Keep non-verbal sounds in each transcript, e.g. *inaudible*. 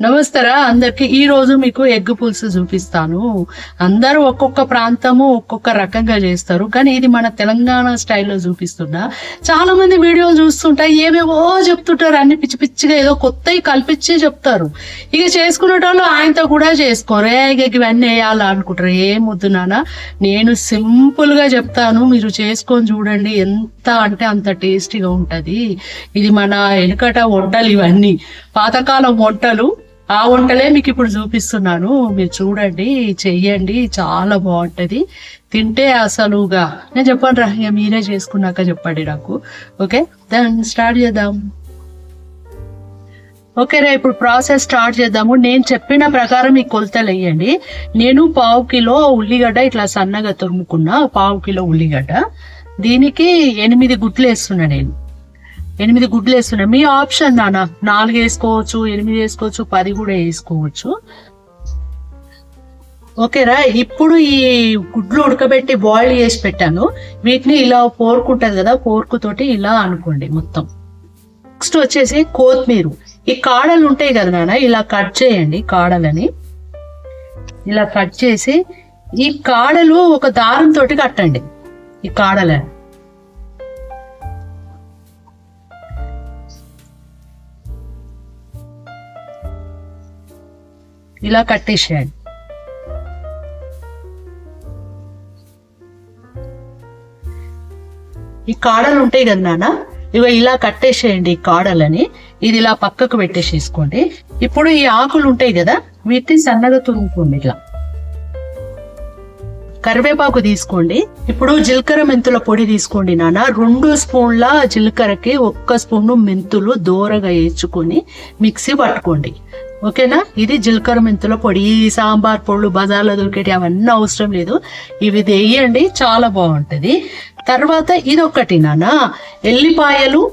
నమస్తరా అందరికి ఈ రోజు మీకు ఎగ్ పులుసు చూపిస్తాను. అందరూ ఒక్కొక్క ప్రాంతము ఒక్కొక్క రకంగా చేస్తారు కానీ ఇది మన తెలంగాణ స్టైల్లో చూపిస్తున్నా. చాలా మంది వీడియోలు చూస్తుంటా ఏవేవో చెప్తుంటారు అన్ని పిచ్చి పిచ్చిగా ఏదో కొత్తవి కల్పించి చెప్తారు. ఇక చేసుకునేటోళ్ళు ఆయనతో కూడా చేసుకోరే. ఇక ఇవన్నీ వేయాలా అనుకుంటారు. ఏం వద్దు నాన్న నేను సింపుల్గా చెప్తాను మీరు చేసుకొని చూడండి ఎంత అంటే అంత టేస్టీగా ఉంటది. ఇది మన వెనుకట వంటలు ఇవన్నీ. పాతకాలం వంటలు ఆ వంటలే మీకు ఇప్పుడు చూపిస్తున్నాను. మీరు చూడండి చెయ్యండి చాలా బాగుంటుంది. తింటే అసలుగా నేను చెప్పాను రా ఇక మీరే చేసుకున్నాక చెప్పండి నాకు. ఓకే? దాన్ని స్టార్ట్ చేద్దాం. ఓకే రా ఇప్పుడు ప్రాసెస్ స్టార్ట్ చేద్దాము. నేను చెప్పిన ప్రకారం ఈ కొలతలు వేయండి నేను పావు కిలో ఉల్లిగడ్డ ఇట్లా సన్నగా తురుముకున్నా పావు కిలో ఉల్లిగడ్డ. దీనికి ఎనిమిది గుట్లు వేస్తున్నా నేను. ఎనిమిది గుడ్లు వేస్తున్నా మీ ఆప్షన్ నాన్న నాలుగు వేసుకోవచ్చు ఎనిమిది వేసుకోవచ్చు పది కూడా వేసుకోవచ్చు. ఓకేరా ఇప్పుడు ఈ గుడ్లు ఉడకబెట్టి బాయిల్ చేసి పెట్టాను. వీటిని ఇలా పోరుకుంటుంది కదా పోర్కుతోటి ఇలా అనుకోండి మొత్తం. నెక్స్ట్ వచ్చేసి కొత్తిమీర. ఈ కాడలు ఉంటాయి కదా నాన్న ఇలా కట్ చేయండి కాడలని. ఇలా కట్ చేసి ఈ కాడలు ఒక దారం తోటి కట్టండి ఈ కాడలని. ఇలా కట్టేసేయండి. ఈ కాడలు ఉంటాయి కదా నాన్న? ఇవి ఇలా కట్టేసేయండి ఈ కాడలని. ఇది ఇలా పక్కకు పెట్టేసేసుకోండి. ఇప్పుడు ఈ ఆకులు ఉంటాయి కదా వీటిని సన్నగా తురుముకోండి ఇట్లా కరివేపాకు తీసుకోండి. ఇప్పుడు జీలకర్ర మెంతుల పొడి తీసుకోండి నాన్న. రెండు స్పూన్ల జీలకర్రకి ఒక్క స్పూన్ మెంతులు దూరగా వేసుకొని మిక్సీ పట్టుకోండి. ఓకేనా? ఇది జీలకర్ర మెంతుల పొడి సాంబార్ పొడులు బజార్లో దొరికేటి అవన్నీ అవసరం లేదు. ఇవి వేయండి చాలా బాగుంటుంది. తర్వాత ఇది ఒకటి నాన్న ఎల్లిపాయలు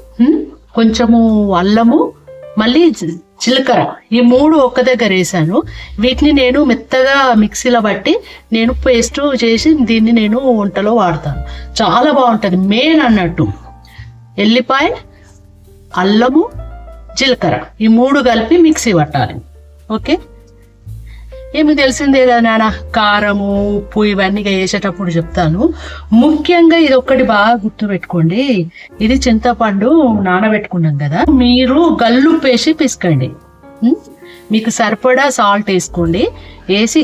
కొంచెము అల్లము మళ్ళీ జీలకర్ర. ఈ మూడు ఒక్క దగ్గర వేసాను. వీటిని నేను మెత్తగా మిక్సీలో బట్టి నేను పేస్ట్ చేసి దీన్ని నేను వంటలో వాడతాను. చాలా బాగుంటుంది మెయిన్ అన్నట్టు. ఎల్లిపాయ అల్లము జీలకర్ర. ఈ మూడు కలిపి మిక్సీ పట్టాలి. ఓకే? ఏమి తెలిసిందే కదా నాన్న? కారము ఉప్పు ఇవన్నీ వేసేటప్పుడు చెప్తాను. ముఖ్యంగా ఇది ఒక్కటి బాగా గుర్తు పెట్టుకోండి ఇది చింతపండు నానబెట్టుకున్నాం కదా. మీరు గల్లుప్పేసి పిసకండి. మీకు సరిపడా సాల్ట్ వేసుకోండి. వేసి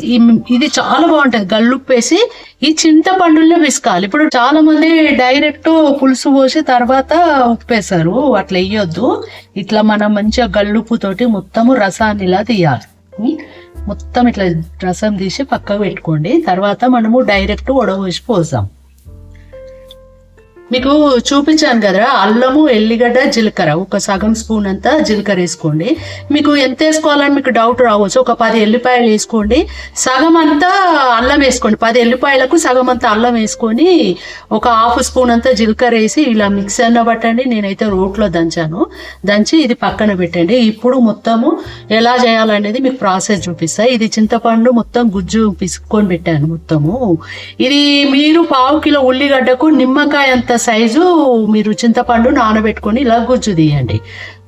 ఇది చాలా బాగుంటుంది. గల్లుప్పు వేసి ఈ చింతపండుల్లో విసుకాలి ఇప్పుడు చాలా మంది డైరెక్ట్ పులుసు పోసి తర్వాత ఉప్పేశారు. అట్లా వేయొద్దు. ఇట్లా మనం మంచిగా గల్లుప్పుతోటి మొత్తము రసాన్ని ఇలా తీయాలి. మొత్తం ఇట్లా రసం తీసి పక్కకు పెట్టుకోండి. తర్వాత మనము డైరెక్ట్ వడవోసి పోసాం. మీకు చూపించాను కదా అల్లము ఎల్లిగడ్డ జీలకర్ర. ఒక సగం స్పూన్ అంతా జీలకర్ర వేసుకోండి. మీకు ఎంత వేసుకోవాలని మీకు డౌట్ రావచ్చు ఒక పది ఎల్లిపాయలు వేసుకోండి. సగం అంతా అల్లం వేసుకోండి. పది ఎల్లిపాయలకు సగం అంతా అల్లం వేసుకొని ఒక హాఫ్ స్పూన్ అంతా జీలకర్ర వేసి ఇలా మిక్సర్లో పట్టండి. నేనైతే రోట్లో దంచాను. దంచి ఇది పక్కన పెట్టండి. ఇప్పుడు మొత్తము ఎలా చేయాలనేది మీకు ప్రాసెస్ చూపిస్తా. ఇది చింతపండు మొత్తం గుజ్జు పిసుకొని పెట్టాను మొత్తము. ఇది మీరు పావు కిలో ఉల్లిగడ్డకు నిమ్మకాయ అంత సైజు మీరు చింతపండు నానబెట్టుకొని ఇలా గుజ్జు తీయండి.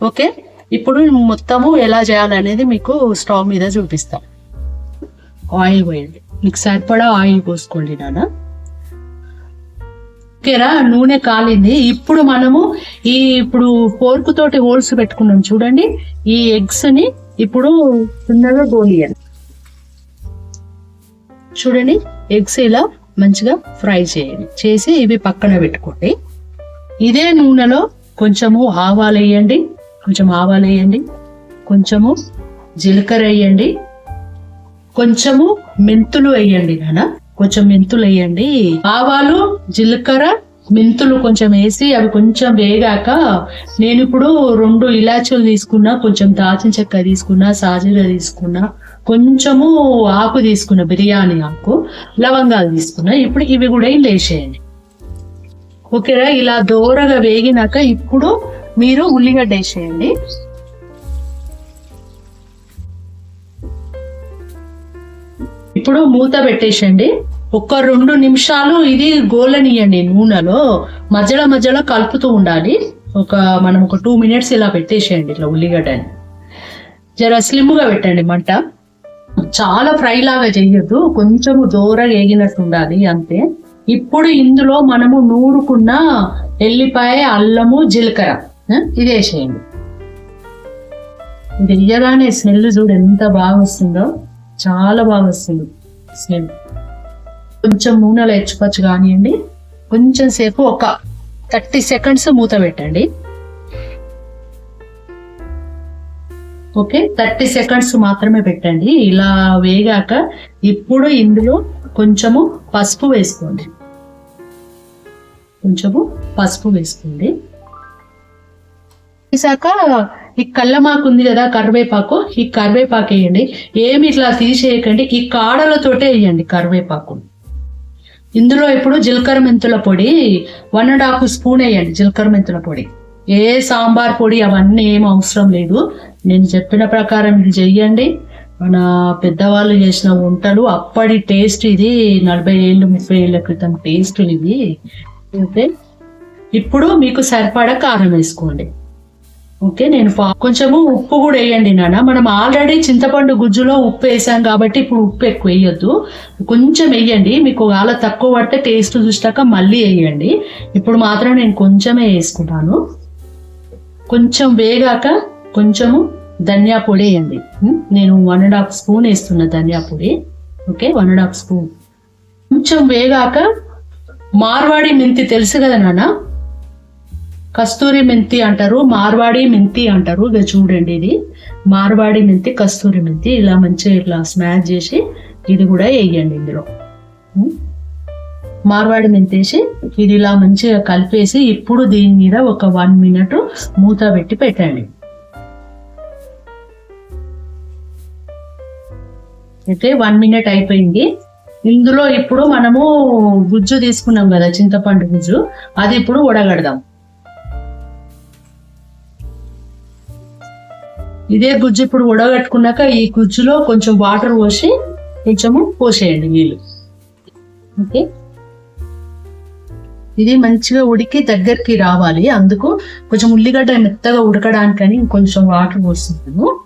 ఓకే? ఇప్పుడు మొత్తము ఎలా చేయాలనేది మీకు స్టవ్ మీద చూపిస్తాం. ఆయిల్ పోయండి. మీకు సరిపడా ఆయిల్ పోసుకోండి నాన్న. ఓకేరా? నూనె కాలింది. ఇప్పుడు మనము ఈ ఇప్పుడు పోర్కు తోటి హోల్స్ పెట్టుకున్నాం చూడండి. ఈ ఎగ్స్ని ఇప్పుడు చిన్నగా గోలియాలి చూడండి. ఎగ్స్ ఇలా మంచిగా ఫ్రై చేయండి. చేసి ఇవి పక్కన పెట్టుకోండి. ఇదే నూనెలో కొంచెము ఆవాలు వేయండి. కొంచెం ఆవాలు వేయండి. కొంచెము జీలకర్ర వేయండి. కొంచెము మెంతులు వేయండి నాన్న. కొంచెం మెంతులు వేయండి. ఆవాలు జీలకర్ర మెంతులు కొంచెం వేసి అవి కొంచెం వేగాక నేను ఇప్పుడు రెండు ఇలాచీలు తీసుకున్నా కొంచెం దాచిన చెక్క తీసుకున్నా సాజీర తీసుకున్నా. కొంచెము ఆకు తీసుకున్న బిర్యానీ ఆకు లవంగాలు తీసుకున్నా. ఇప్పుడు ఇవి కూడా ఇలా వేసేయండి ఓకేరా? ఇలా దోరగా వేగినాక ఇప్పుడు మీరు ఉల్లిగడ్డ వేసేయండి. ఇప్పుడు మూత పెట్టేసండి ఒక రెండు నిమిషాలు ఇది గోలనియండి నూనెలో. మధ్యలో మధ్యలో కలుపుతూ ఉండాలి. ఒక మనం ఒక టూ మినిట్స్ ఇలా పెట్టేసేయండి ఇట్లా ఉల్లిగడ్డని. జర స్లిమ్గా పెట్టండి మంట. చాలా ఫ్రై లాగా చెయ్యొద్దు. కొంచెము దూరగా వేగినట్టు ఉండాలి అంతే. ఇప్పుడు ఇందులో మనము నూరుకున్న ఎల్లిపాయ అల్లము జీలకర్ర ఇది వేసేయండి. ఇది వేయగానే స్మెల్ చూడు ఎంత బాగా వస్తుందో. చాలా బాగా వస్తుంది స్మెల్. కొంచెం నూనెలో హెచ్చుకోవచ్చు కానివ్వండి. కొంచెం సేపు ఒక థర్టీ సెకండ్స్ మూత పెట్టండి. ఓకే? థర్టీ సెకండ్స్ మాత్రమే పెట్టండి. ఇలా వేగాక ఇప్పుడు ఇందులో కొంచెము పసుపు వేసుకోండి. కొంచెము పసుపు వేసుకోండి. వేసాక ఈ కళ్ళమాకు ఉంది కదా కరివేపాకు ఈ కరివేపాకు వేయండి. ఏమి ఇట్లా తీసేయకండి ఈ కాడలతోటే వేయండి కరివేపాకు. ఇందులో ఇప్పుడు జీలకర్ర మెంతుల పొడి వన్ అండ్ హాఫ్ స్పూన్ వేయండి జీలకర్ర మెంతుల పొడి. ఏ సాంబార్ పొడి అవన్నీ ఏం అవసరం లేదు. నేను చెప్పిన ప్రకారం ఇది చెయ్యండి. మన పెద్దవాళ్ళు చేసిన వంటలు అప్పటి టేస్ట్ ఇది నలభై ఏళ్ళు ముప్పై ఏళ్ళ క్రితం టేస్ట్ ఇది. ఓకే? ఇప్పుడు మీకు సరిపడా కారం వేసుకోండి. ఓకే? నేను కొంచెము ఉప్పు కూడా వేయండి నాన్న. మనం ఆల్రెడీ చింతపండు గుజ్జులో ఉప్పు వేసాం కాబట్టి ఇప్పుడు ఉప్పు ఎక్కువ వేయొద్దు. కొంచెం వేయండి. మీకు ఒకవేళ తక్కువ పడితే టేస్ట్ చూసాక మళ్ళీ వేయండి. ఇప్పుడు మాత్రం నేను కొంచెమే వేసుకుంటాను. కొంచెం వేగాక కొంచెము ధనియా పొడి వేయండి. నేను వన్ అండ్ హాఫ్ స్పూన్ వేస్తున్నా ధనియా పొడి. Okay one and half spoon కొంచెం వేగాక మార్వాడి మెంతి తెలుసు కదా నాన్న? కస్తూరి మెంతి అంటారు మార్వాడి మెంతి అంటారు. ఇక చూడండి ఇది. మార్వాడి మెంతి కస్తూరి మెంతి ఇలా మంచిగా ఇట్లా స్మాష్ చేసి ఇది కూడా వేయండి ఇందులో. మార్వాడి మెంతేసి ఇది ఇలా మంచిగా కలిపేసి ఇప్పుడు దీని మీద ఒక వన్ మినిట్ మూత పెట్టి పెట్టండి. అయితే వన్ మినిట్ అయిపోయింది. ఇందులో ఇప్పుడు మనము గుజ్జు తీసుకున్నాం కదా చింతపండు గుజ్జు అది ఇప్పుడు ఉడగడదాం ఇదే గుజ్జు ఇప్పుడు ఉడగట్టుకున్నాక ఈ గుజ్జులో కొంచెం వాటర్ పోసి కొంచెము పోసేయండి నీళ్ళు. ఓకే? ఇది మంచిగా ఉడికి దగ్గరికి రావాలి. అందుకు కొంచెం ఉల్లిగడ్డ మెత్తగా ఉడకడానికని కొంచెం వాటర్ పోస్తున్నాను.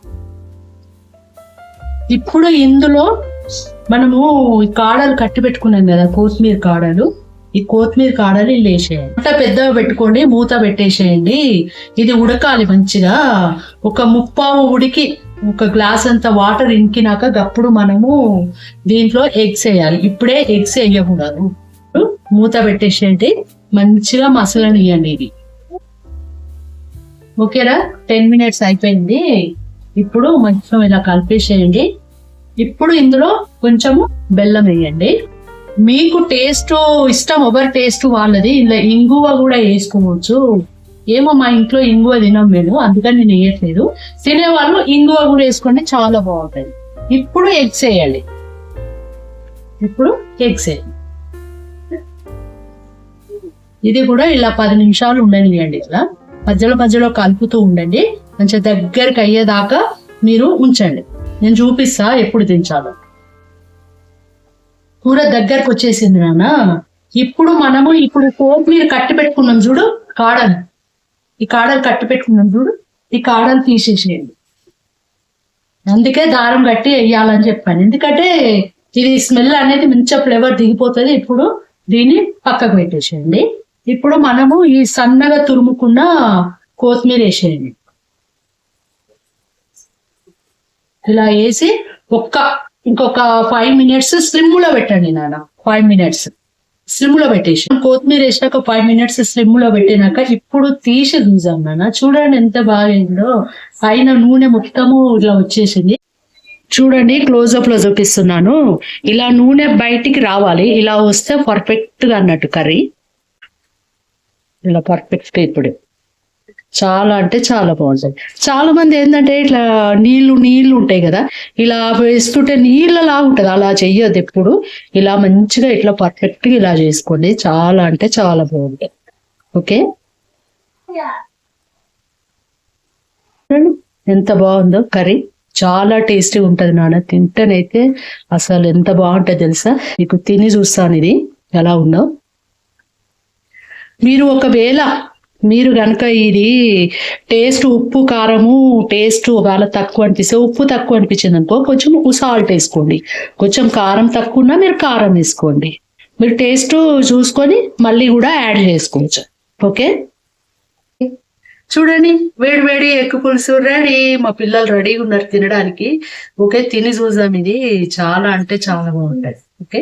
ఇప్పుడు ఇందులో మనము కాడలు కట్టి పెట్టుకున్నాం కదా కొత్తిమీర కాడలు. ఈ కొత్తిమీర కాడలు ఇల్లు వేసేయండి అంత పెద్దగా పెట్టుకోండి మూత పెట్టేసేయండి. ఇది ఉడకాలి మంచిగా. ఒక ముప్పావు ఉడికి ఒక గ్లాస్ అంత వాటర్ ఇంకినాక గప్పుడు మనము దీంట్లో ఎగ్స్ వేయాలి. ఇప్పుడే ఎగ్స్ వేయకూడదు. మూత పెట్టేసేయండి. మంచిగా మసలనియండి ఇది ఓకేరా టెన్ మినిట్స్ అయిపోయింది. ఇప్పుడు మంచిగా ఇలా కలిపేసేయండి. ఇప్పుడు ఇందులో కొంచెము బెల్లం వేయండి. మీకు టేస్ట్ ఇష్టం ఎవరి టేస్ట్ వాళ్ళది. ఇలా ఇంగువ కూడా వేసుకోవచ్చు. ఏమో మా ఇంట్లో ఇంగువ తినం మేము అందుకని నేను వేయట్లేదు. తినేవాళ్ళు ఇంగువ కూడా వేసుకోండి చాలా బాగుంటుంది. ఇప్పుడు ఎగ్స్ వేయాలి ఇప్పుడు ఎగ్స్ వేయండి. ఇది కూడా ఇలా పది నిమిషాలు ఉండనియండి ఇలా. మధ్యలో మధ్యలో కలుపుతూ ఉండండి. మంచిగా దగ్గరికి అయ్యేదాకా మీరు ఉంచండి. నేను చూపిస్తా ఎప్పుడు దించాలో. కూర దగ్గరకు వచ్చేసింది నాన్న. ఇప్పుడు మనము ఇప్పుడు కొత్తిమీర కట్టి పెట్టుకున్నాం చూడు కాడలు ఈ కాడలు కట్టి పెట్టుకున్నాం చూడు ఈ కాడలు తీసేసేయండి. అందుకే దారం కట్టి వేయాలని చెప్పాను. ఎందుకంటే ఇది స్మెల్ అనేది మంచిగా ఫ్లేవర్ దిగిపోతుంది. ఇప్పుడు దీన్ని పక్కకు పెట్టేసేయండి. ఇప్పుడు మనము ఈ సన్నగా తురుముకున్న కొత్తిమీర వేసేయండి. ఇలా వేసి ఒక్క ఇంకొక ఫైవ్ మినిట్స్ స్లిమ్లో పెట్టండి నాన్న. ఫైవ్ మినిట్స్ స్లిమ్లో పెట్టేసి. కొత్తిమీర వేసినాక ఫైవ్ మినిట్స్ స్లిమ్లో పెట్టినాక ఇప్పుడు తీసి చూసాం నాన్న. చూడండి ఎంత బాగైందో. పైన నూనె మొత్తము ఇలా వచ్చేసింది. చూడండి క్లోజ్లో చూపిస్తున్నాను. ఇలా నూనె బయటికి రావాలి. ఇలా వస్తే పర్ఫెక్ట్గా అన్నట్టు కర్రీ. ఇలా పర్ఫెక్ట్ ఇప్పుడు. చాలా అంటే చాలా బాగుంటుంది చాలా మంది ఏంటంటే ఇట్లా నీళ్ళు నీళ్ళు ఉంటాయి కదా ఇలా వేస్తుంటే నీళ్ళలా ఉంటుంది. అలా చెయ్యదు ఎప్పుడు. ఇలా మంచిగా ఇట్లా పర్ఫెక్ట్గా ఇలా చేసుకోండి. చాలా అంటే చాలా బాగుంటుంది ఓకే? ఎంత బాగుందో కర్రీ. చాలా టేస్టీ ఉంటుంది నాన్న. తింటేనైతే అసలు ఎంత బాగుంటుంది తెలుసా? మీకు తిని చూస్తాను ఇది. ఎలా ఉందో? మీరు ఒకవేళ మీరు కనుక ఇది టేస్ట్ ఉప్పు కారము టేస్ట్ ఒకవేళ తక్కువ అనిపిస్తే ఉప్పు తక్కువ అనిపించింది అనుకో కొంచెం సాల్ట్ వేసుకోండి. కొంచెం కారం తక్కువ ఉన్నా మీరు కారం వేసుకోండి. మీరు టేస్ట్ చూసుకొని మళ్ళీ కూడా యాడ్ చేసుకోవచ్చు. ఓకే? చూడండి వేడి వేడి ఎగ్గు పులుసు రెడీ. మా పిల్లలు రెడీగా ఉన్నారు తినడానికి. ఓకే తిని చూద్దాం. ఇది చాలా అంటే చాలా బాగుంటుంది. ఓకే?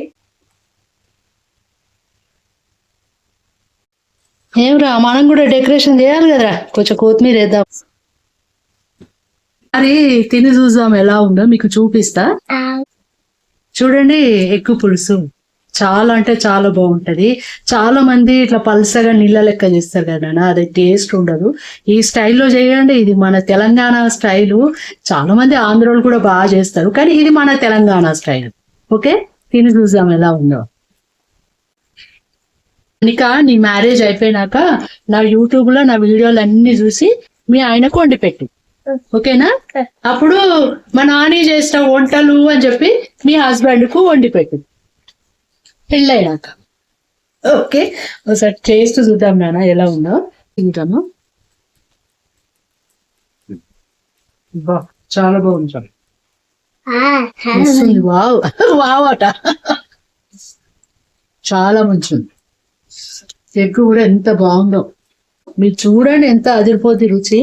ఏమిరా మనం కూడా డెకరేషన్ చేయాలి కదరా. కొంచెం కొత్తిమీర వేద్దాం. మరి తిని చూద్దాం ఎలా ఉందో మీకు చూపిస్తా. చూడండి ఎగ్గు పులుసు. చాలా అంటే చాలా బాగుంటది. చాలా మంది ఇట్లా పల్సగా నీళ్ళ లెక్క చేస్తారు కదా అది టేస్ట్ ఉండదు. ఈ స్టైల్లో చేయండి ఇది మన తెలంగాణ స్టైలు. చాలా మంది ఆంధ్రోలు కూడా బాగా చేస్తారు కానీ ఇది మన తెలంగాణ స్టైల్. ఓకే? తిని చూద్దాం ఎలా ఉందో. నిక నీ మ్యారేజ్ అయిపోయినాక నా యూట్యూబ్లో నా వీడియోలు అన్ని చూసి మీ ఆయనకు వండి పెట్టు. ఓకేనా? అప్పుడు మా నాని చేసిన వంటలు అని చెప్పి మీ హస్బెండ్కు వండి పెట్టు. పెళ్ళైనాక. ఓకే. ఒకసారి టేస్ట్ చూద్దాం నాన్న ఎలా ఉందో. తింటాము చాలా బాగుంది. వావ్. *laughs* వావ్ అట. చాలా మంచిది ఎగ్ కూడా ఎంత బాగుందో. మీరు చూడండి ఎంత అదిరిపోద్ది రుచి.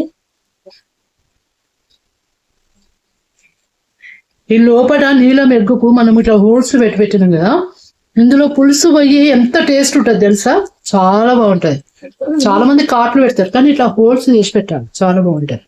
ఈ లోపల నీలం ఎగ్గుకు మనం ఇట్లా హోల్స్ పెట్టి పెట్టినాం కదా. ఇందులో పులుసు పోయి ఎంత టేస్ట్ ఉంటుంది తెలుసా? చాలా బాగుంటది. చాలా మంది కాట్లు పెడతారు కానీ ఇట్లా హోల్స్ చేసి పెట్టాలి. చాలా బాగుంటది.